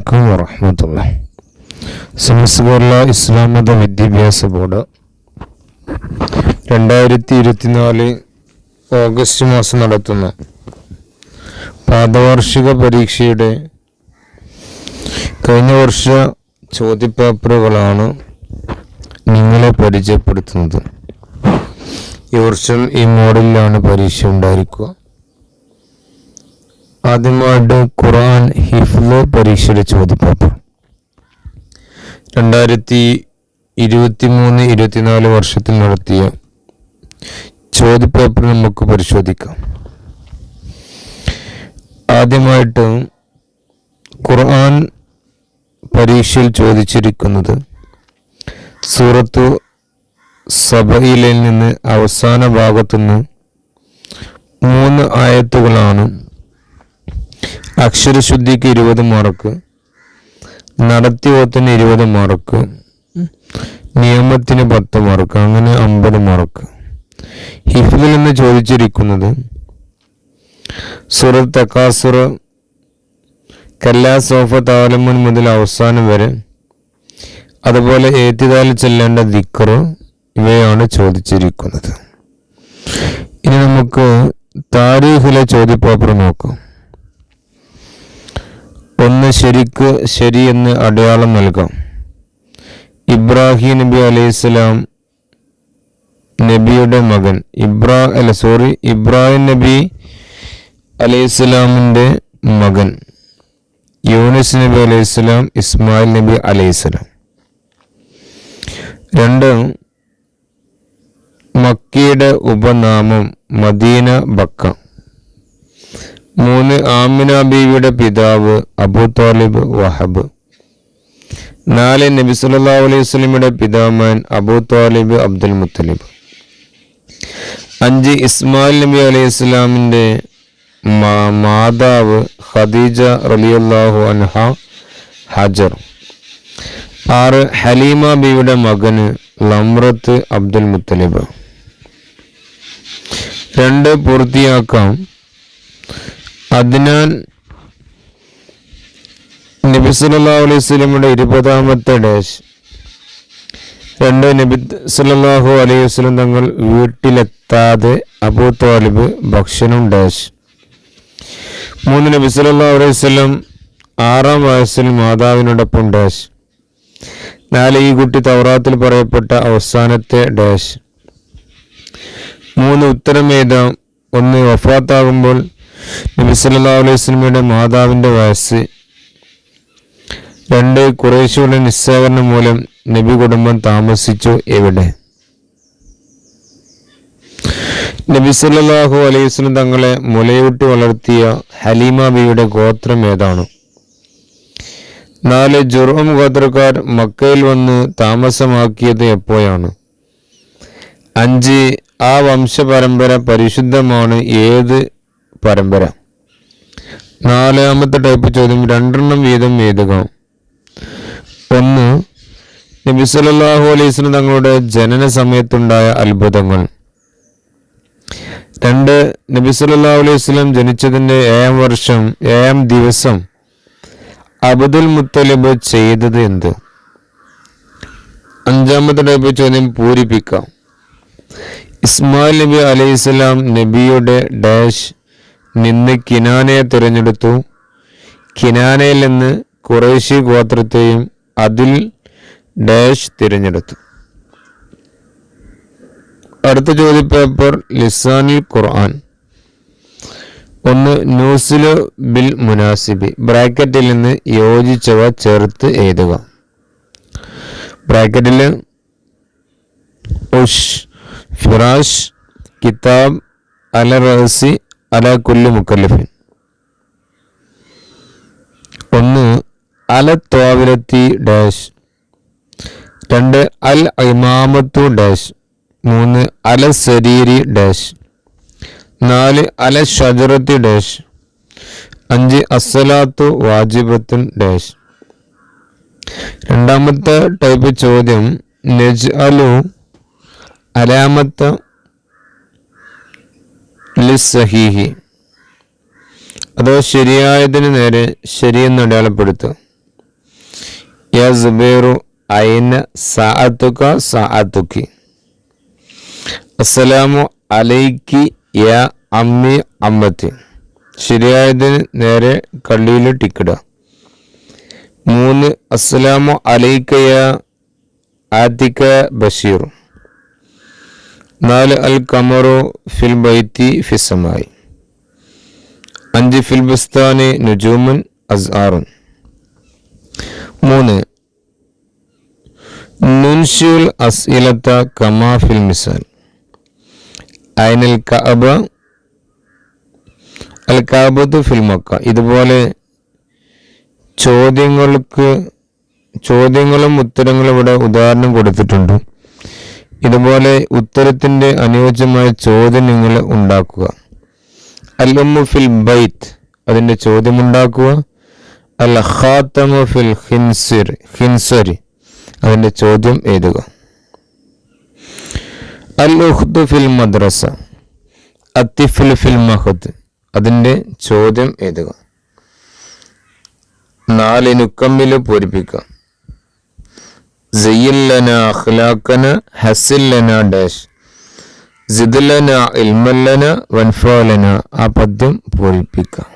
അലൈക്കും വറഹമത്തുള്ള കേരള ഇസ്ലാം മത വിദ്യാഭ്യാസ ബോർഡ് രണ്ടായിരത്തി ഇരുപത്തിനാല് ഓഗസ്റ്റ് മാസം നടത്തുന്ന. പാദവാർഷിക പരീക്ഷയുടെ കഴിഞ്ഞ വർഷ ചോദ്യപേപ്പറുകളാണ് നിങ്ങളെ പരിചയപ്പെടുത്തുന്നത്. ഈ വർഷം ഈ മോഡലിലാണ് പരീക്ഷ ഉണ്ടായിരിക്കുക. ആദ്യമായിട്ട് ഖുറാൻ ഹിഫ്ല് പരീക്ഷയുടെ ചോദ്യപേപ്പർ. രണ്ടായിരത്തി ഇരുപത്തി മൂന്ന് ഇരുപത്തിനാല് വർഷത്തിൽ നടത്തിയ ചോദ്യപേപ്പർ നമുക്ക് പരിശോധിക്കാം. ആദ്യമായിട്ട് ഖുർആൻ പരീക്ഷയിൽ ചോദിച്ചിരിക്കുന്നത് സൂറത്തു സഭയിലിൽ നിന്ന് അവസാന ഭാഗത്തുനിന്ന് മൂന്ന് ആയത്തുകളാണ് അക്ഷരശുദ്ധിക്ക് ഇരുപത് മാർക്ക്. നടത്തിയോത്തിന് ഇരുപത് മാർക്ക്. നിയമത്തിന് പത്ത് മാർക്ക്. അങ്ങനെ അമ്പത് മാർക്ക്. ഹിഫിൽ നിന്ന് ചോദിച്ചിരിക്കുന്നത് സുറത്ത് തക്കാസുർ കല്ലാ സോഫ താലമുൻ മുതൽ അവസാനം വരെ അതുപോലെ ഏത്തിതാലിൽ ചെല്ലേണ്ട ദിക്കറ് ഇവയാണ് ചോദിച്ചിരിക്കുന്നത്. ഇനി നമുക്ക് താരീഖിലെ ചോദ്യപേപ്പർ നോക്കാം. ഒന്ന് ശരിക്ക് ശരിയെന്ന് അടയാളം നൽകാം. ഇബ്രാഹിം നബി അലൈഹിസ്സലാം നബിയുടെ മകൻ. ഇബ്രാ അല്ല സോറി ഇബ്രാഹിം നബി അലൈഹിസ്സലാമിന്റെ മകൻ. യൂനിസ് നബി അലൈഹിസ്സലാം ഇസ്മായിൽ നബി അലൈഹിസ്സലാം രണ്ട് മക്കിയുടെ ഉപനാമം മദീന ബക്ക. മൂന്ന് ആമിന ബീവിയുടെ പിതാവ് അബു താലിബ് വഹബ്. നാല് നബി സല്ലല്ലാഹു അലൈഹി വസല്ലമയുടെ പിതാമൻ അബു താലിബ് അബ്ദുൽ മുത്തലിബ്. അഞ്ച് ഇസ്മായിൽ നബി അലൈഹി ഇസ്ലാമിന്റെ മാതാവ് ഖദീജ റളിയല്ലാഹു അൻഹ ഹജർ. ആറ് ഹലീമ ബിയുടെ മകന് ലമ്രത്ത് അബ്ദുൽ മുത്തലിബ്. രണ്ട് പൂർത്തിയാക്കാം. അതിനാൽ നബി സല്ലല്ലാഹു അലൈഹി വസല്ലമയുടെ ഇരുപതാമത്തെ ഡാഷ് രണ്ട് നബി സല്ലല്ലാഹു അലൈഹി വസല്ലം തങ്ങൾ വീട്ടിലെത്താതെ അബൂ താലിബ് ഭക്ഷണം ഡാഷ് മൂന്ന് നബി സല്ലല്ലാഹു അലൈഹി വസല്ലം ആറാം വയസ്സിൽ മാതാവിനോടൊപ്പം ഡാഷ് നാല് ഈ കുട്ടി തൗറാത്തിൽ പറയപ്പെട്ട അവസാനത്തെ ഡാഷ് മൂന്ന് ഉത്തരം ഒന്ന് വഫാത്താകുമ്പോൾ നബി സല്ലല്ലാഹു മാതാവിന്റെ വയസ്സ് രണ്ട് കുറേശ്ശിയുടെ നിസ്സഹകരണം മൂലം നബി കുടുംബം താമസിച്ചു എവിടെ? നബി വസല്ലം തങ്ങളെ മുലയൂട്ടി വളർത്തിയ ഹലീമ ബിയുടെ ഗോത്രം ഏതാണ്? നാല് ജുർഹം ഗോത്രക്കാർ മക്കയിൽ വന്ന് താമസമാക്കിയത് എപ്പോഴാണ്? അഞ്ച് ആ വംശപരമ്പര പരിശുദ്ധമാണ് ഏത് പരമ്പര. നാലാമത്തെ ടൈപ്പ് ചോദ്യം രണ്ടെണ്ണം വീതം എഴുതുക ഒന്ന് നബി സല്ലല്ലാഹു അലൈഹി തങ്ങളുടെ ജനന സമയത്തുണ്ടായ അത്ഭുതങ്ങൾ. രണ്ട് നബി സല്ലല്ലാഹു അലൈഹി സ്വലം ജനിച്ചതിന്റെ ഏഴാം വർഷം ഏഴാം ദിവസം അബ്ദുൽ മുത്തലിബ് ചെയ്തത് എന്ത്? അഞ്ചാമത്തെ ടൈപ്പ് ചോദ്യം പൂരിപ്പിക്കാം. ഇസ്മായിൽ നബി അലൈഹിസ്സലാം നബിയുടെ ഡാഷ് നിന്ന് കിനാനയെ തിരഞ്ഞെടുത്തു. കിനാനയിൽ നിന്ന് കുറേശി ഗോത്രത്തെയും അതിൽ ഡാഷ് തിരഞ്ഞെടുത്തു. അടുത്ത ചോദ്യപേപ്പർ ലിസാനിൽ ഖുർആൻ. ഒന്ന് ന്യൂസിലോ ബിൽ മുനാസിബി. ബ്രാക്കറ്റിൽ നിന്ന് യോജിച്ചവ ചേർത്ത് എഴുതുക. ബ്രാക്കറ്റിൽ ഉഷ് ഫിറാഷ് കിതാബ് അല റഹസി അല കുല്ലു മുക്കല്ലിഫിൻ. ഒന്ന് അല തോവിലത്തി ഡാഷ്. രണ്ട് അൽ ഇമാമത്തു ഡാഷ്. മൂന്ന് അല സരീരി ഡാഷ്. നാല് അല ഷജറത്തി ഡാഷ്. അഞ്ച് അസ്സലാത്തു വാജിബത്തുൻ ഡാഷ്. രണ്ടാമത്തെ ടൈപ്പ് ചോദ്യം നജ് അലു അലാമത്ത് ലിസ്സഹീഹി. അതോ ശരിയായതിന് നേരെ ശരിയെന്ന് അടയാളപ്പെടുത്തുക യാ സുബൈറു അയിന അമ്മി അമ്മത്തി. ശരിയായതിന് നേരെ കള്ളിയിൽ ടിക്കിടുക മൂന്ന് അസ്സലാമു അലൈക്കയാ ആത്തിക്ക ബഷീർ നാല് അൽ കമറോ ഫിൽ ബൈത്തി ഫിസമായി അഞ്ച് ഫിൽ നുജൂമൻ നുജൂമുൻ അസ്ആറുൻ മൂന്ന് നുൻഷുൽ അസ്ഇലത്ത കമാ ഫിൽ മിസാൽ. അയനൽ കഅബ അൽ കഅബത്തു ഫിൽ മക്ക. ഇതുപോലെ ചോദ്യങ്ങൾക്ക് ചോദ്യങ്ങളും ഉത്തരങ്ങളും ഇവിടെ ഉദാഹരണം കൊടുത്തിട്ടുണ്ട്. ഇതുപോലെ ഉത്തരത്തിന്റെ അനുയോജ്യമായ ചോദ്യം നിങ്ങൾ ഉണ്ടാക്കുക. അല്ലുമ്മു ഫിൽ ബൈത്ത് അതിന്റെ ചോദ്യം ഉണ്ടാക്കുക. അൽ ഖാത്തമു ഫിൽ ഹിൻസിർ ഹിൻസരി അതിന്റെ ചോദ്യം എഴുതുക. അൽ ഫിൽ മദ്രസ അത്തിഫിൽ ഫിൽ മഹദ് അതിന്റെ ചോദ്യം എഴുതുക. നാലിനുക്കമ്മിൽ പൂരിപ്പിക്കുക. സയ്യില്ലന അഖ്ലാഖന ഹസില്ലന ഡാഷ് സിദിലന ഇൽമല്ലന വൻഫാലന ആ പദ്യം പൂരിപ്പിക്കാം.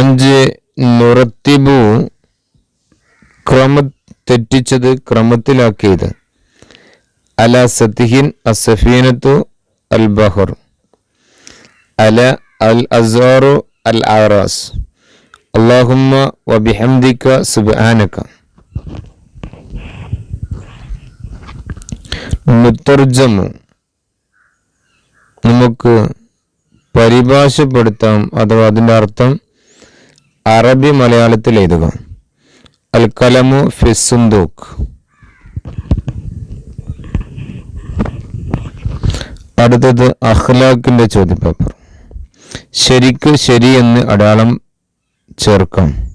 അഞ്ച് നുറത്തിബു ക്രമ തെറ്റിച്ചത് ക്രമത്തിലാക്കിയത്. അല സത്തിഹിൻ അസഫീനത്തു അൽ ബഹർ അല അൽ അസാറു അൽ ആറാസ് അള്ളാഹുമ്മ വബിഹംദിക സുബ്ഹാനക. മുത്തർജമു നമുക്ക് പരിഭാഷപ്പെടുത്താം അഥവാ അതിന്റെ അർത്ഥം അറബി മലയാളത്തിൽ എഴുതുക. അൽ കലമു ഫിസുന്ദൂഖ് അടുത്തത് അഖ്ലാഖിന്റെ ചോദ്യപേപ്പർ. ശരിക്ക് ശരി എന്ന് അടയാളം ചേർക്കാം.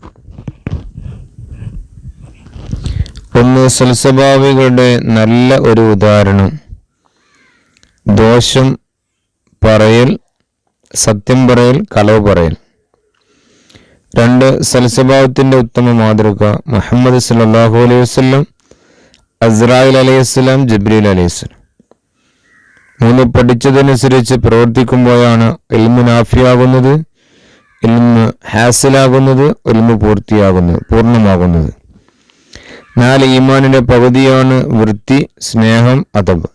ഒന്ന് സൽസ്വഭാവികളുടെ നല്ല ഒരു ഉദാഹരണം. ദോഷം പറയൽ സത്യം പറയൽ കളവ് പറയൽ. രണ്ട് സൽസ്വഭാവത്തിന്റെ ഉത്തമ മാതൃക. മുഹമ്മദ് സല്ലാഹു അലൈഹി വസ്ലം അസ്രായിൽ അലൈഹി വസ്ലാം ജബ്രീൽ അലൈഹി വസ്ലം മൂന്ന് പഠിച്ചതനുസരിച്ച് പ്രവർത്തിക്കുമ്പോഴാണ് എൽമു നാഫിയാകുന്നത് എൽമു ഹാസിലാകുന്നത് എൽമു പൂർത്തിയാകുന്നത് പൂർണമാകുന്നത്. നാല് ഈമാനിന്റെ പകുതിയാണ് വൃത്തി സ്നേഹം അതബ്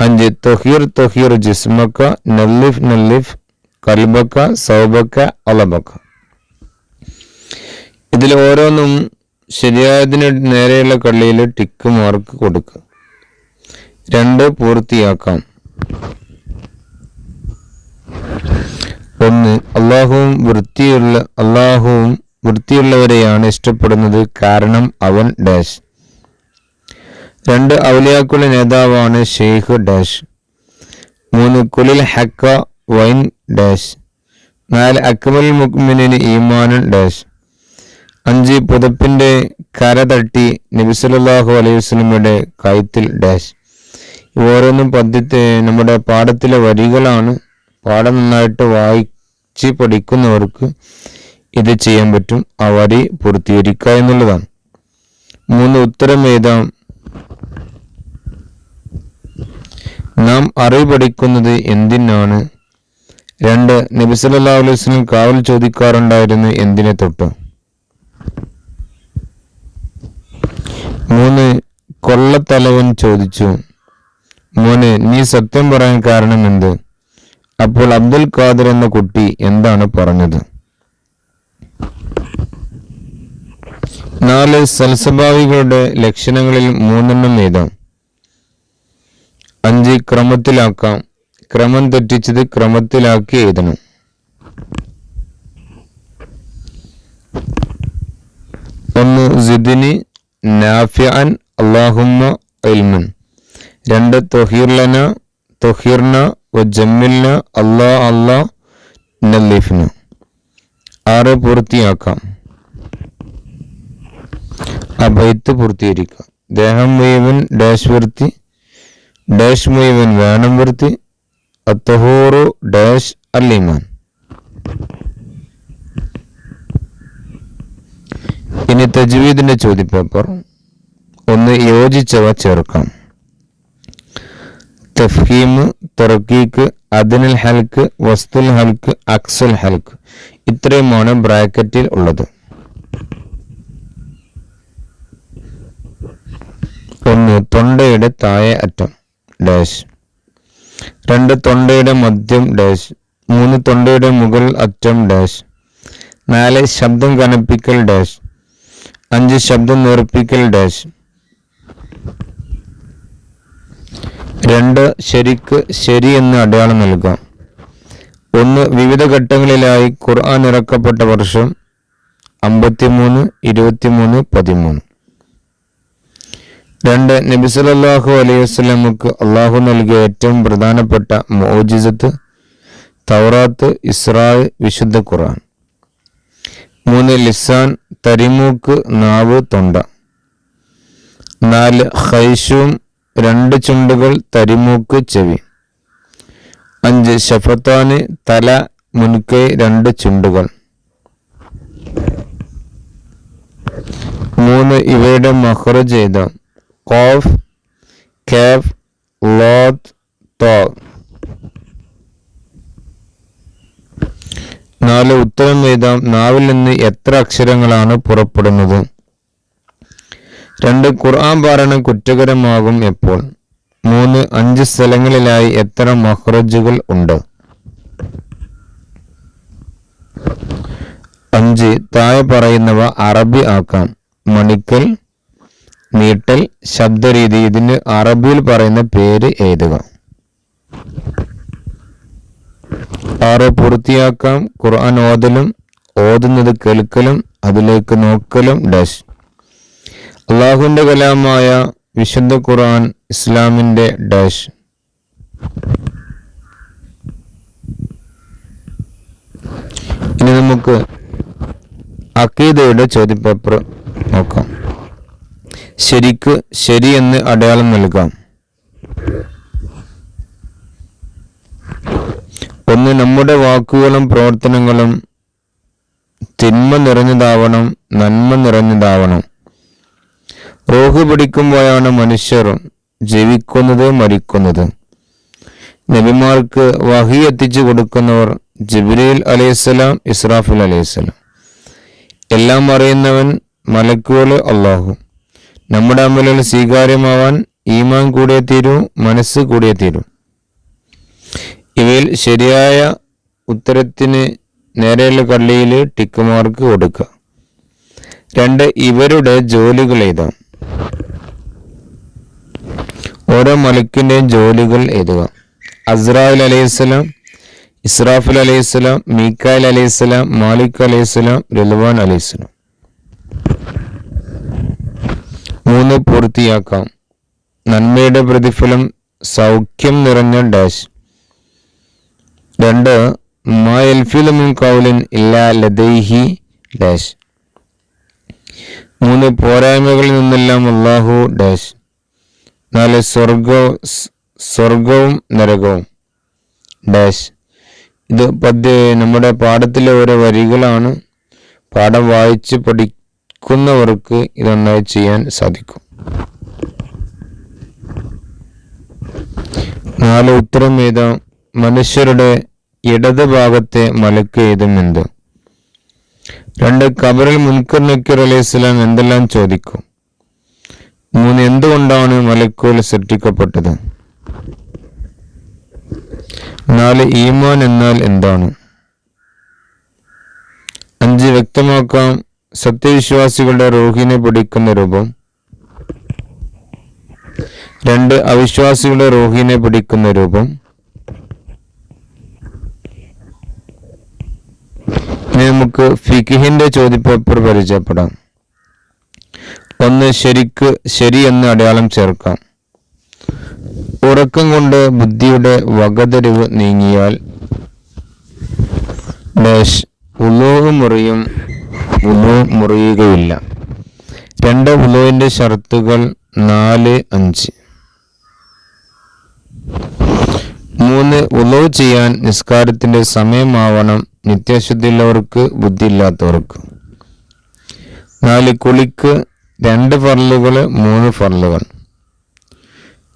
അഞ്ച് തൊഹീർ തൊഹീർ ജിസ്മക്ക നല്ലിഫ് നല്ലിഫ് കൽബക്ക സൗബക്ക അലബക്ക. ഇതിൽ ഓരോന്നും ശരിയായതിന് നേരെയുള്ള കള്ളിയിൽ ടിക്ക് മാർക്ക് കൊടുക്കുക. രണ്ട് പൂർത്തിയാക്കാം. ഒന്ന് അള്ളാഹുവും വൃത്തിയുള്ള അള്ളാഹുവും വൃത്തിയുള്ളവരെയാണ് ഇഷ്ടപ്പെടുന്നത്. കാരണം അവൻ ഡാഷ്. രണ്ട് ഔലിയാക്കുള്ള നേതാവാണ് ഷെയ്ഖ് ഡാഷ്. മൂന്ന് കുലിൽ ഹക്ക വൈൻ ഡാഷ്. നാല് അക്മൽ മുക്മിനിന് ഈമാനൻ ഡാഷ്. അഞ്ച് പുതപ്പിന്റെ കര തട്ടി നബിസലാഹു അലൈഹി വസ്ലമയുടെ കഴുത്തിൽ ഡാഷ്. ഓരോന്നും പദ്യത്തെ നമ്മുടെ പാഠത്തിലെ വരികളാണ്. പാഠം നന്നായിട്ട് വായിച്ച് പഠിക്കുന്നവർക്ക് ഇത് ചെയ്യാൻ പറ്റും. വരി പൂർത്തീകരിക്കുക എന്നുള്ളതാണ്. മൂന്ന് ഉത്തരം ഏതാ? നാം അറിവ് പഠിക്കുന്നത് എന്തിനാണ്? രണ്ട് നബിസല്ലാ അലൈഹി വസ്ലം കാവൽ ചോദിക്കാറുണ്ടായിരുന്നു എന്തിനെ തൊട്ട്? മൂന്ന് കൊള്ളത്തലവൻ ചോദിച്ചു. മോന് നീ സത്യം പറയാൻ കാരണം എന്ത്? അപ്പോൾ അബ്ദുൽ ഖാദർ എന്ന കുട്ടി എന്താണ് പറഞ്ഞത്? നാല് സൽസ്വഭാവികളുടെ ലക്ഷണങ്ങളിൽ മൂന്നെണ്ണം വീതം അഞ്ച് ക്രമത്തിലാക്കാം. ക്രമം തെറ്റിച്ചത് ക്രമത്തിലാക്കി എഴുതണം. ഒന്ന് സിദിനി നാഫിഅൻ അള്ളാഹുമ്മ ഇൽമൻ. രണ്ട് തൊഹീർലന തൊഹീർന വ ജമ്മിൽന അള്ളാ അള്ളാ നല്ലീഫ്ന. ആറ് പൂർത്തിയാക്കാം. ബൈത്ത് പൂർത്തീകരിക്കുക. ദേഹം മുഴുവൻ ഡാഷ് വൃത്തി ഡാഷ് മുഴുവൻ വേണം വൃത്തി അത്തഹോറു ഡാഷ് അല്ലിമാൻ ഇനി തജ്വീദിന്റെ ചോദ്യപേപ്പർ. ഒന്ന് യോജിച്ചവ ചേർക്കാം. തഫ്ഹീം തുറക്കീക്ക് അതിനുൽ ഹൽക്ക് വസ്തുൽ ഹൽക്ക് അക്സുൽ ഹൽക്ക്. ഇത്രയുമാണ് ബ്രാക്കറ്റിൽ ഉള്ളത്. ഒന്ന് തൊണ്ടയുടെ താഴെ അറ്റം ഡാഷ്. രണ്ട് തൊണ്ടയുടെ മധ്യം ഡാഷ്. മൂന്ന് തൊണ്ടയുടെ മുകൾ അറ്റം ഡാഷ്. നാല് ശബ്ദം കനപ്പിക്കൽ ഡാഷ്. അഞ്ച് ശബ്ദം നിറപ്പിക്കൽ ഡാഷ്. രണ്ട് ശരിക്ക് ശരി എന്ന് അടയാളം നൽകാം ഒന്ന് വിവിധ ഘട്ടങ്ങളിലായി ഖുർആൻ ഇറക്കപ്പെട്ട വർഷം അമ്പത്തിമൂന്ന് ഇരുപത്തിമൂന്ന് പതിമൂന്ന്. രണ്ട് നബി സല്ലല്ലാഹു അലൈഹി വസ്ലമുക്ക് അള്ളാഹു നൽകിയ ഏറ്റവും പ്രധാനപ്പെട്ട മോജിസത്ത് തൗറാത്ത് ഇസ്രാ വിശുദ്ധ ഖുർആൻ. മൂന്ന് ലിസാൻ തരിമൂക്ക് നാവ് തൊണ്ട. നാല് ഹൈഷും രണ്ട് ചുണ്ടുകൾ തരിമൂക്ക് ചെവി. അഞ്ച് ഷഫത്താന് തല മുൻകൈ രണ്ട് ചുണ്ടുകൾ. മൂന്ന് ഇവയുടെ മഹ്റജ് എഴുതാം കോഫ് കാഫ് ലോത്ത് തോ നാല് ഉത്തരം എഴുതാം. നാവിൽ നിന്ന് എത്ര അക്ഷരങ്ങളാണ് പുറപ്പെടുന്നത്? രണ്ട് ഖുർആൻ പാരായണം കുറ്റകരമാകും എപ്പോൾ? മൂന്ന് അഞ്ച് സ്ഥലങ്ങളിലായി എത്ര മഹ്റജുകൾ ഉണ്ട്? അഞ്ച് താഴെ പറയുന്നവ അറബി ആക്കാം. മണിക്കൽ നീട്ടൽ ശബ്ദരീതി ഇതിന് അറബിയിൽ പറയുന്ന പേര് എഴുതുക. ആറ് പൂർത്തിയാക്കാം ഖുർആൻ ഓതലും ഓതുന്നത് കേൾക്കലും അതിലേക്ക് നോക്കലും ഡാഷ്. അള്ളാഹുവിന്റെ കലാമായ വിശുദ്ധ ഖുർആൻ ഇസ്ലാമിന്റെ ഡാഷ്. ഇനി നമുക്ക് അക്കീദയുടെ ചോദ്യപേപ്പർ ശരിക്ക് ശരി എന്ന് അടയാളം നൽകാം. ഒന്ന് നമ്മുടെ വാക്കുകളും പ്രവർത്തനങ്ങളും തിന്മ നിറഞ്ഞതാവണം നന്മ നിറഞ്ഞതാവണം. റോഹ് പിടിക്കുമ്പോഴാണ് മനുഷ്യർ ജീവിക്കുന്നത് മരിക്കുന്നത്. നബിമാർക്ക് വഹി എത്തിച്ചു കൊടുക്കുന്നവർ ജിബ്രീൽ അലൈഹിസ്സലാം ഇസ്രാഫിൽ അലൈഹിസ്സലാം. എല്ലാം അറിയുന്നവൻ മലക്കുകൾ അള്ളാഹു നമ്മുടെ അമലുകൾ സ്വീകാര്യമാവാൻ ഈമാൻ കൂടിയേ തീരൂ മനസ്സ് കൂടിയേ തീരൂ. ഇവയിൽ ശരിയായ ഉത്തരത്തിന് നേരെയുള്ള കള്ളിയിൽ ടിക്ക് മാർക്ക് കൊടുക്കുക രണ്ട് ഇവരുടെ ജോലികൾ എഴുതാം. ഓരോ മലക്കിന്റെയും ജോലികൾ എഴുതുക. അസ്രായിൽ അലൈഹിസ്സലാം ഇസ്രാഫിൽ അലൈഹിസ്സലാം മീക്കായിൽ അലൈഹിസ്സലാം മാലിക് അലൈഹിസ്സലാം റിൽവാൻ അലൈഹിസ്സലാം മൂന്ന് പൂർത്തിയാക്കാം. നന്മയുടെ പ്രതിഫലം സൗഖ്യം നിറഞ്ഞ ഡാഷ്. രണ്ട് മായൽഫിലമിൻ കൗലിൻ ഇല്ലാ ലദൈഹി ഡാഷ്. മൂന്ന് പോരായ്മകളിൽ നിന്നെല്ലാം അള്ളാഹു ഡാഷ്. നാല് സ്വർഗവും സ്വർഗവും നരകവും ഡാഷ്. ഇത് പദ്യ നമ്മുടെ പാഠത്തിലെ ഓരോ വരികളാണ്. പാഠം വായിച്ച് പഠിക്കുന്നവർക്ക് ഇതൊന്നായി ചെയ്യാൻ സാധിക്കും. നാല് ഉത്തരം എഴുതാം. മനുഷ്യരുടെ ഇടത് ഭാഗത്തെ മലക്ക് എഴുതുമെന്ത് രണ്ട് കബറിൽ മുൻകർ നക്കീർ അലൈഹി സ്വലാം എന്തെല്ലാം ചോദിക്കും? മൂന്ന് എന്തുകൊണ്ടാണ് മലക്കുകൾ സൃഷ്ടിക്കപ്പെട്ടത്? നാല് ഈമാൻ എന്നാൽ എന്താണ്? അഞ്ച് വ്യക്തമാക്കാം. സത്യവിശ്വാസികളുടെ റോഹിനെ പിടിക്കുന്ന രൂപം. രണ്ട് അവിശ്വാസികളുടെ റോഹിനെ പിടിക്കുന്ന രൂപം. നമുക്ക് ഫിഖിഹിന്റെ ചോദ്യപേപ്പർ പരിചയപ്പെടാം. ഒന്ന് ശരിക്ക് ശരി എന്ന് അടയാളം ചേർക്കാം. ഉറക്കം കൊണ്ട് ബുദ്ധിയുടെ വകതിരിവ് നീങ്ങിയാൽ ഡാഷ് ഉലോഹ് മുറിയും ഉലോ മുറിയുകയില്ല. രണ്ട് ഉലോവിന്റെ ഷർത്തുകൾ നാല് അഞ്ച്. മൂന്ന് ഉലോ ചെയ്യാൻ നിസ്കാരത്തിന്റെ സമയമാവണം നിത്യശുദ്ധിയുള്ളവർക്ക് ബുദ്ധിയില്ലാത്തവർക്ക്. നാല് കുളിക്ക് രണ്ട് ഫർലുകൾ മൂന്ന് ഫർലുകൾ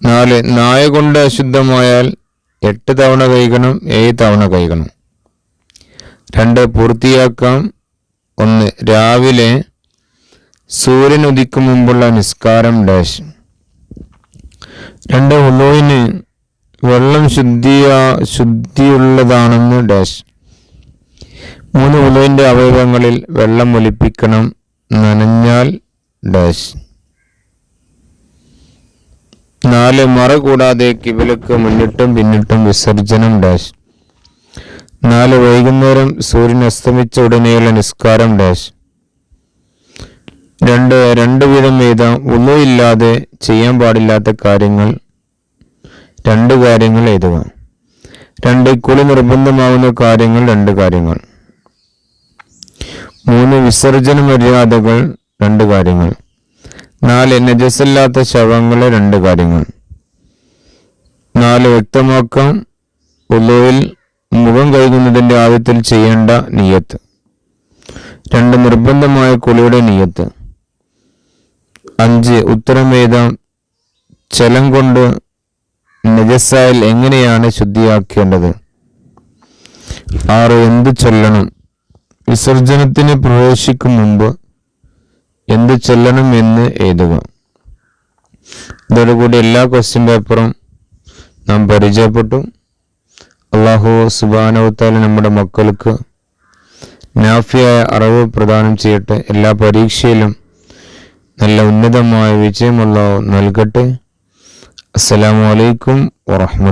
നാല് നായ കൊണ്ട് അശുദ്ധമായാൽ എട്ട് തവണ കഴിക്കണം ഏഴ് തവണ കഴിക്കണം രണ്ട് പൂർത്തിയാക്കാം. ഒന്ന് രാവിലെ സൂര്യൻ ഉദിക്കും മുമ്പുള്ള നിസ്കാരം ഡാഷ് രണ്ട് ഉലോയിന് വെള്ളം ശുദ്ധിയാ ശുദ്ധിയുള്ളതാണെന്ന് ഡാഷ് മൂന്ന് ഉലോയിന്റെ അവയവങ്ങളിൽ വെള്ളം ഒലിപ്പിക്കണം. നനഞ്ഞാൽ ഡാഷ് നാല് മറ കൂടാതെ കിബിലക്ക് മുന്നിട്ടും പിന്നിട്ടും വിസർജനം ഡാഷ് നാല് വൈകുന്നേരം സൂര്യൻ അസ്തമിച്ച ഉടനെയുള്ള നിസ്കാരം ഡാഷ്. രണ്ട് രണ്ട് വീതം വീതം ഒന്നുമില്ലാതെ ചെയ്യാൻ പാടില്ലാത്ത കാര്യങ്ങൾ. രണ്ട് കാര്യങ്ങൾ എഴുതുക. രണ്ട് കുളി നിർബന്ധമാവുന്ന കാര്യങ്ങൾ രണ്ട് കാര്യങ്ങൾ. മൂന്ന് വിസർജന മര്യാദകൾ രണ്ട് കാര്യങ്ങൾ. നാല് നജസല്ലാത്ത ശവങ്ങൾ രണ്ട് കാര്യങ്ങൾ. നാല് വ്യക്തമാക്കാം. ഉള്ളുവിൽ മുഖം കഴുകുന്നതിന്റെ ആദ്യത്തിൽ ചെയ്യേണ്ട നിയത്ത്. രണ്ട് നിർബന്ധമായ കുളിയുടെ നിയത്ത്. അഞ്ച് ഉത്തരമേതാം ചലം കൊണ്ട് നജസായിൽ എങ്ങനെയാണ് ശുദ്ധിയാക്കേണ്ടത്? ആറ് എന്ത് ചൊല്ലണം? വിസർജനത്തിന് പ്രവേശിക്കും മുമ്പ് എന്ത് ചൊല്ലണം എന്ന് എഴുതുക. ഇതോടുകൂടി എല്ലാ ക്വസ്റ്റ്യൻ പേപ്പറും നാം പരിചയപ്പെട്ടു. അള്ളാഹു സുബാനവത്താൽ നമ്മുടെ മക്കൾക്ക് നാഫിയായ അറിവ് പ്രദാനം ചെയ്യട്ടെ. എല്ലാ പരീക്ഷയിലും നല്ല ഉന്നതമായ വിജയമുള്ള നൽകട്ടെ. അസ്സലാമലൈക്കും വറഹ്മ